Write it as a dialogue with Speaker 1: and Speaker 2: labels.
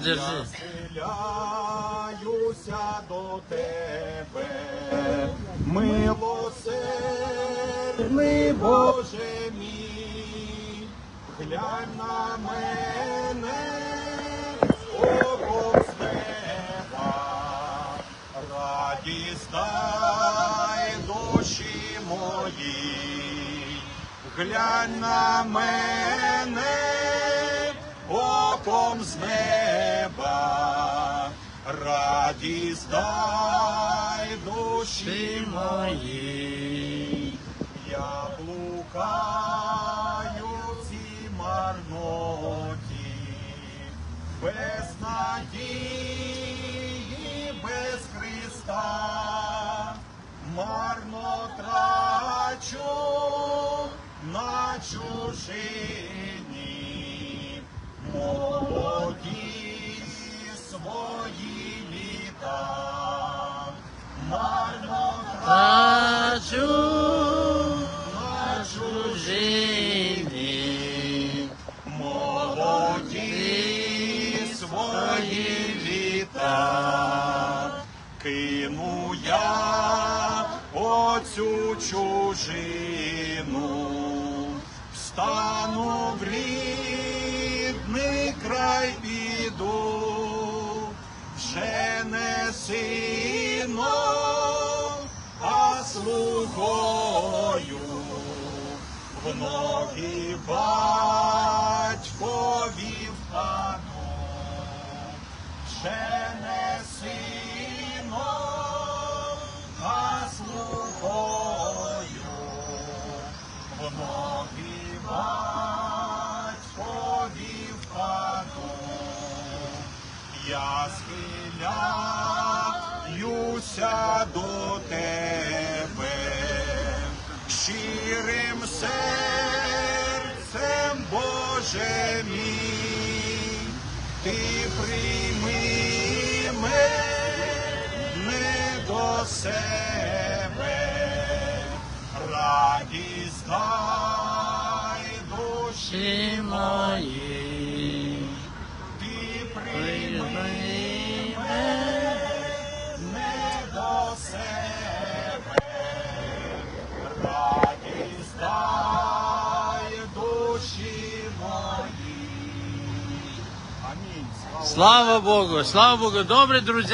Speaker 1: Схиляюся до тебе, милосердний Боже мій, глянь на мене, оком з неба, радість душі моїй, глянь на мене, радість дай душі моїй, я блукаю в цій без надії, кину я оцю чужину, встану в рідний край піду, вже не сином, а слугою. В ноги батькові впаду, ще не сином, а слугою в ноги батькові впаду. Я схиляюся до тебе щирим серцем, Боже мій, ти прийми мене до себе, радість дай душі
Speaker 2: чи Слава Богу, слава Богу, добре, друзі.